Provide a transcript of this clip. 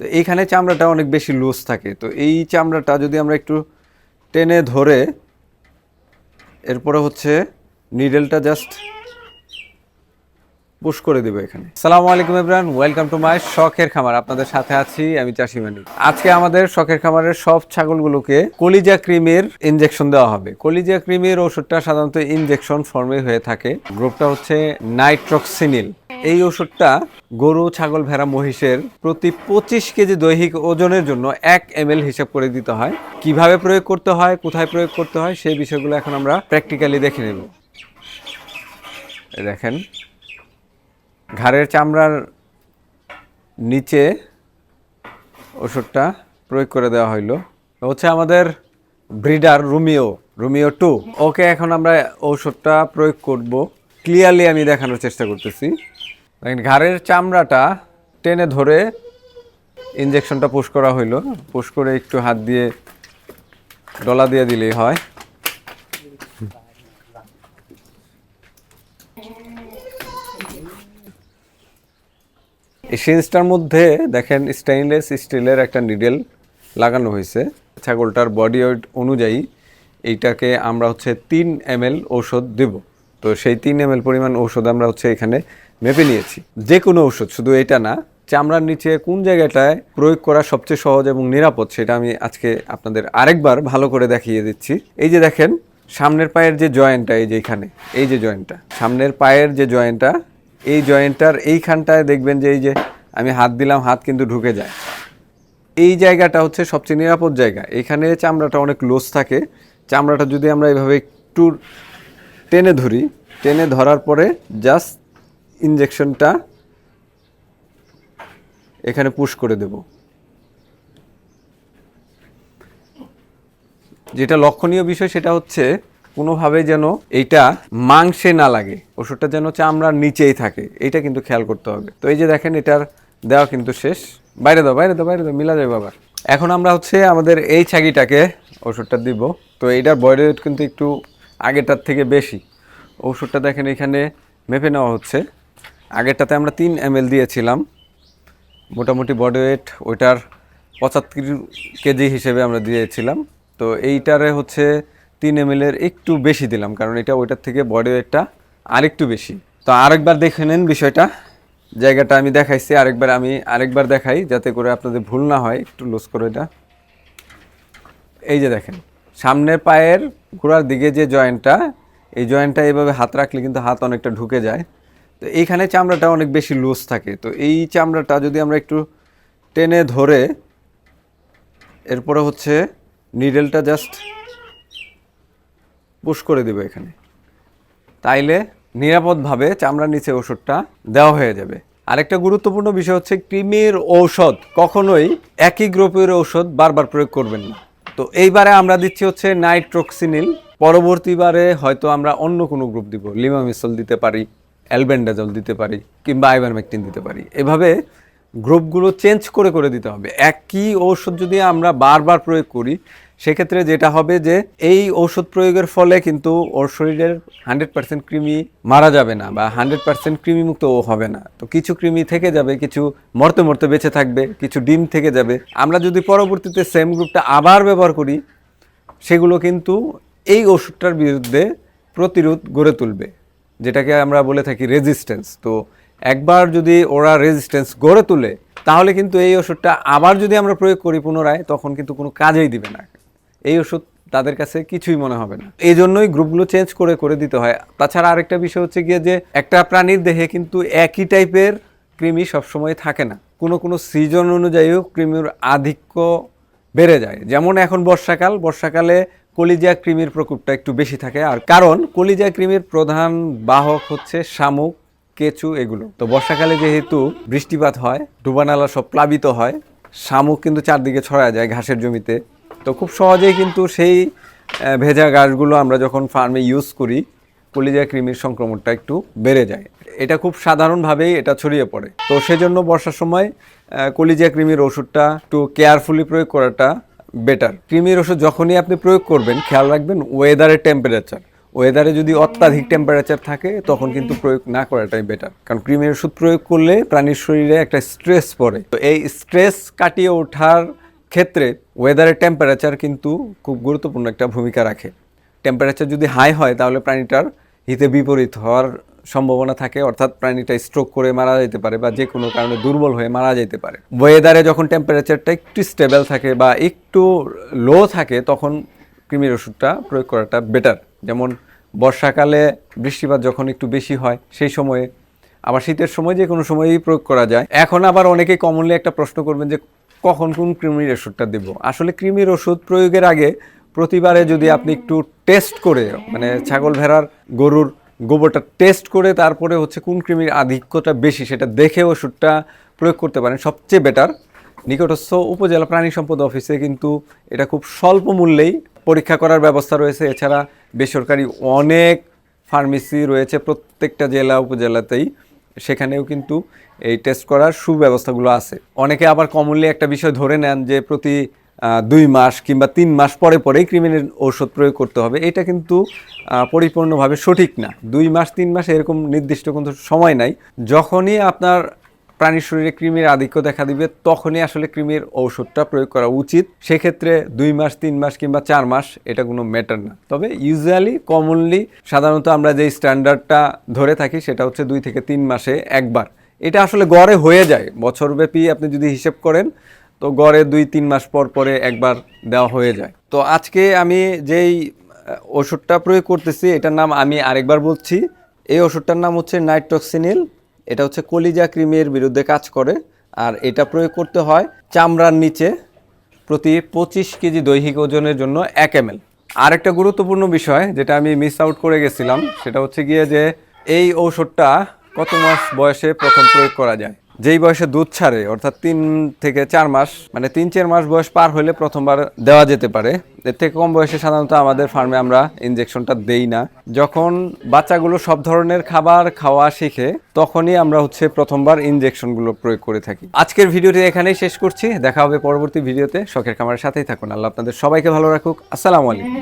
তো এইখানে চামড়াটা অনেক বেশি লুজ থাকে। তো এই চামড়াটা যদি আমরা একটু টেনে ধরে, এরপরে হচ্ছে নিডেলটা জাস্ট পুশ করে দেবো এখানে। সালামু আলাইকুম ইব্রান ওয়েলকাম টু মাই শখের খামার। আপনাদের সাথে আছি আমি চাষি মানি। আজকে আমাদের শখের খামারের সব ছাগলগুলোকে কলিজা ক্রিমের ইনজেকশন দেওয়া হবে। কলিজা ক্রিমের ওষুধটা সাধারণত ইনজেকশন ফর্মে হয়ে থাকে। গ্রুপটা হচ্ছে নাইট্রক্সিনিল এই ওষুধটা গরু, ছাগল, ভেড়া, মহিষের প্রতি পঁচিশ কেজি দৈহিক ওজনের জন্য এক এম হিসাব করে দিতে হয়। কীভাবে প্রয়োগ করতে হয়, কোথায় প্রয়োগ করতে হয়, সেই বিষয়গুলো এখন আমরা প্র্যাকটিক্যালি দেখে নেব। দেখেন। ঘাড়ের চামড়ার নিচে ওষুধটা প্রয়োগ করে দেওয়া হইল। হচ্ছে আমাদের ব্রিডার রুমিও রুমিও টু। ওকে এখন আমরা ঔষধটা প্রয়োগ করব। ক্লিয়ারলি আমি দেখানোর চেষ্টা করতেছি। ঘাড়ের চামড়াটা টেনে ধরে ইঞ্জেকশনটা পুশ করা হইল। পুশ করে একটু হাত দিয়ে ডলা দিয়ে দিলেই হয়। এই সিরিজটার মধ্যে দেখেন স্টেইনলেস স্টিলের একটা নিডেল লাগানো হয়েছে। ছাগলটার বডি ওয়েট অনুযায়ী এইটাকে আমরা হচ্ছে তিন এম ঔষধ দেব। তো সেই তিন এম পরিমাণ ঔষধ আমরা হচ্ছে এখানে মেপে নিয়েছি। যে কোনো ঔষধ, শুধু এটা না, চামড়ার নিচে কোন জায়গাটায় প্রয়োগ করা সবচেয়ে সহজ এবং নিরাপদ সেটা আমি আজকে আপনাদের আরেকবার ভালো করে দেখিয়ে দিচ্ছি। এই যে দেখেন, সামনের পায়ের যে জয়েন্টটা, এই যে এখানে, এই যে জয়েন্টটা, সামনের পায়ের যে জয়েন্টটা এই জয়েন্টটার এইখানটায় দেখবেন যে এই যে আমি হাত দিলাম, হাত কিন্তু ঢুকে যায়। এই জায়গাটা হচ্ছে সবচেয়ে নিরাপদ জায়গা। এখানে চামড়াটা অনেক লোস থাকে। চামড়াটা যদি আমরা এভাবে একটু টেনে ধরি, টেনে ধরার পরে জাস্ট ইঞ্জেকশনটা এখানে পুশ করে দেব। যেটা লক্ষণীয় বিষয় সেটা হচ্ছে কোনোভাবে যেন এইটা মাংসে না লাগে। ওষুধটা যেন চামড়ার নিচেই থাকে। এইটা কিন্তু খেয়াল করতে হবে। তো এই যে দেখেন, এটার দেওয়া কিন্তু শেষ। বাইরে দাও বাইরে দাও বাইরে দাও, মিলা যাবে বাবা এখন আমরা হচ্ছে আমাদের এই ছাগিটাকে ওষুধটা দিব। তো এইটার বডি ওয়েট কিন্তু একটু আগেরটার থেকে বেশি। ওষুধটা দেখেন, এখানে মেপে নেওয়া হচ্ছে। আগেরটাতে আমরা তিন এম দিয়েছিলাম। মোটামুটি বডি ওয়েট ওইটার পঁচাত্তর কেজি হিসেবে আমরা দিয়েছিলাম। তো এইটারে হচ্ছে তিন এম এর একটু বেশি দিলাম, কারণ এটা ওইটার থেকে বডি ওয়েটটা আরেকটু বেশি। তো আরেকবার দেখে নেন বিষয়টা। জায়গাটা আমি দেখাইছি, আরেকবার আমি আরেকবার দেখাই, যাতে করে আপনাদের ভুল না হয়, একটু লুজ করে এটা। এই যে দেখেন, সামনের পায়ের গোড়ার দিকে যে জয়েন্টটা, এই জয়েন্টটা এইভাবে হাত রাখলে কিন্তু হাত অনেকটা ঢুকে যায়। তো এইখানে চামড়াটা অনেক বেশি লুজ থাকে। তো এই চামড়াটা যদি আমরা একটু টেনে ধরে, এরপরে হচ্ছে নিডেলটা জাস্ট পুশ করে দেবো এখানে। তাইলে নিরাপদভাবে চামড়ার নিচে ওষুধটা দেওয়া হয়ে যাবে। আরেকটা গুরুত্বপূর্ণ বিষয় হচ্ছে কৃমির ঔষধ। কখনোই একই গ্রুপের ঔষধ বারবার প্রয়োগ করবেন না। তো এইবারে আমরা দিচ্ছি হচ্ছে নাইট্রোক্সিনিল। পরবর্তীবারে হয়তো আমরা অন্য কোনো গ্রুপ দিব। লিমামিসল দিতে পারি, অ্যালবেন্ডাজল দিতে পারি, কিংবা আইভারমেকটিন দিতে পারি। এভাবে গ্রুপগুলো চেঞ্জ করে করে দিতে হবে। একই ঔষধ যদি আমরা বারবার প্রয়োগ করি সেক্ষেত্রে যেটা হবে যে এই ঔষধ প্রয়োগের ফলে কিন্তু ওর শরীরের হান্ড্রেড পার্সেন্ট কৃমি মারা যাবে না বা হান্ড্রেড পার্সেন্ট কৃমিমুক্ত ও হবে না। তো কিছু কৃমি থেকে যাবে, কিছু মরতে মরতে বেঁচে থাকবে, কিছু ডিম থেকে যাবে। আমরা যদি পরবর্তীতে সেম গ্রুপটা আবার ব্যবহার করি, সেগুলো কিন্তু এই ওষুধটার বিরুদ্ধে প্রতিরোধ গড়ে তুলবে, যেটাকে আমরা বলে থাকি রেজিস্ট্যান্স তো একবার যদি ওরা রেজিস্ট্যান্স গড়ে তুলে, তাহলে কিন্তু এই ওষুধটা আবার যদি আমরা প্রয়োগ করি পুনরায়, তখন কিন্তু কোনো কাজেই দিবে না। এই ওষুধ তাদের কাছে কিছুই মনে হবে না। এই জন্যই গ্রুপগুলো চেঞ্জ করে করে দিতে হয়। তাছাড়া আরেকটা বিষয় হচ্ছে গিয়ে যে একটা প্রাণীর দেহে কিন্তু একই টাইপের কৃমি সবসময় থাকে না। কোনো কোনো সিজন অনুযায়ীও কৃমির আধিক্য বেড়ে যায়। যেমন এখন বর্ষাকাল, বর্ষাকালে কলিজা কৃমির প্রকোপটা একটু বেশি থাকে। আর কারণ কলিজা কৃমির প্রধান বাহক হচ্ছে শামুক, কেঁচু এগুলো। তো বর্ষাকালে যেহেতু বৃষ্টিপাত হয়, ডুবানালা সব প্লাবিত হয়, শামুক কিন্তু চারদিকে ছড়া যায় ঘাসের জমিতে। তো খুব সহজেই কিন্তু সেই ভেজা ঘাসগুলো আমরা যখন ফার্মে ইউজ করি, কলিজা কৃমির সংক্রমণটা একটু বেড়ে যায়। এটা খুব সাধারণভাবেই এটা ছড়িয়ে পড়ে। তো সেজন্য বর্ষার সময় কলিজা কৃমির ওষুধটা একটু কেয়ারফুলি প্রয়োগ করাটা বেটার কৃমির ওষুধ যখনই আপনি প্রয়োগ করবেন, খেয়াল রাখবেন ওয়েদারের টেম্পারেচার ওয়েদারে যদি অত্যাধিক টেম্পারেচার থাকে, তখন কিন্তু প্রয়োগ না করাটাই বেটার কারণ ক্রিমের ওষুধ প্রয়োগ করলে প্রাণীর শরীরে একটা স্ট্রেস পড়ে। তো এই স্ট্রেস কাটিয়ে ওঠার ক্ষেত্রে ওয়েদারের টেম্পারেচার কিন্তু খুব গুরুত্বপূর্ণ একটা ভূমিকা রাখে। টেম্পারেচার যদি হাই হয়, তাহলে প্রাণীটার হিতে বিপরীত হওয়ার সম্ভাবনা থাকে, অর্থাৎ প্রাণীটা স্ট্রোক করে মারা যেতে পারে বা যে কোনো কারণে দুর্বল হয়ে মারা যেতে পারে। ওয়েদারে যখন টেম্পারেচারটা একটু স্টেবল থাকে বা একটু লো থাকে, তখন কৃমির ওষুধটা প্রয়োগ করাটা বেটার যেমন বর্ষাকালে বৃষ্টিপাত যখন একটু বেশি হয়, সেই সময়ে, আবার শীতের সময় যে কোনো সময়ই প্রয়োগ করা যায়। এখন আবার অনেকেই কমনলি একটা প্রশ্ন করবেন যে কখন কোন কৃমির ওষুধটা দেব? আসলে কৃমির ওষুধ প্রয়োগের আগে প্রতিবারে যদি আপনি একটু টেস্ট করে মানে ছাগল ভেড়ার গরুর গোবরটা টেস্ট করে তারপরে হচ্ছে কোন কৃমির আধিক্যটা বেশি সেটা দেখে ওষুধটা প্রয়োগ করতে পারেন। সবচেয়ে বেটার নিকটস্থ উপজেলা প্রাণী সম্পদ অফিসে কিন্তু এটা খুব স্বল্প মূল্যেই পরীক্ষা করার ব্যবস্থা রয়েছে। এছাড়া বেসরকারি অনেক ফার্মেসি রয়েছে প্রত্যেকটা জেলা উপজেলাতেই। সেখানেও কিন্তু এই টেস্ট করার সুব্যবস্থাগুলো আছে। অনেকে আবার কমনলি একটা বিষয় ধরে নেন যে প্রতি দুই মাস কিংবা তিন মাস পরে পরেই ক্রিমিনের ঔষধ প্রয়োগ করতে হবে। এটা কিন্তু পরিপূর্ণভাবে সঠিক না। দুই মাস, তিন মাস এরকম নির্দিষ্ট কোনো সময় নাই। যখনই আপনার প্রাণীর শরীরে কৃমির আধিক্য দেখা দিবে, তখনই আসলে কৃমির ঔষধটা প্রয়োগ করা উচিত। সেক্ষেত্রে দুই মাস, তিন মাস কিংবা চার মাস এটা কোনো ম্যাটার না। তবে ইউজুয়ালি, কমনলি সাধারণত আমরা যে স্ট্যান্ডার্ডটা ধরে থাকি সেটা হচ্ছে দুই থেকে তিন মাসে একবার। এটা আসলে গড়ে হয়ে যায়। বছরব্যাপী আপনি যদি হিসেব করেন, তো গড়ে দুই, তিন মাস পর পরে একবার দেওয়া হয়ে যায়। তো আজকে আমি যেই ওষুধটা প্রয়োগ করতেছি, এটার নাম আমি আরেকবার বলছি। এই ওষুধটার নাম হচ্ছে নাইট্রক্সিনিল। এটা হচ্ছে কলিজা ক্রিমের বিরুদ্ধে কাজ করে, আর এটা প্রয়োগ করতে হয় চামড়ার নিচে প্রতি পঁচিশ কেজি দৈহিক ওজনের জন্য এক এম এল আর একটা গুরুত্বপূর্ণ বিষয় যেটা আমি মিস আউট করে গেছিলাম, সেটা হচ্ছে গিয়ে যে এই ঔষধটা কত মাস বয়সে প্রথম প্রয়োগ করা যায়? যেই বয়সে দুধ ছাড়ে, অর্থাৎ তিন থেকে চার মাস মানে তিন চার মাস বয়স পার হলে প্রথমবার দেওয়া যেতে পারে। এর থেকে কম বয়সে সাধারণত আমাদের ফার্মে আমরা ইনজেকশনটা দেই না। যখন বাচ্চাগুলো সব ধরনের খাবার খাওয়া শিখে, তখনই আমরা হচ্ছে প্রথমবার ইনজেকশনগুলো প্রয়োগ করে থাকি। আজকের ভিডিওটি এখানেই শেষ করছি। দেখা হবে পরবর্তী ভিডিওতে। শখের খামারের সাথেই থাকুন। আল্লাহ আপনাদের সবাইকে ভালো রাখুক। আসসালামু আলাইকুম।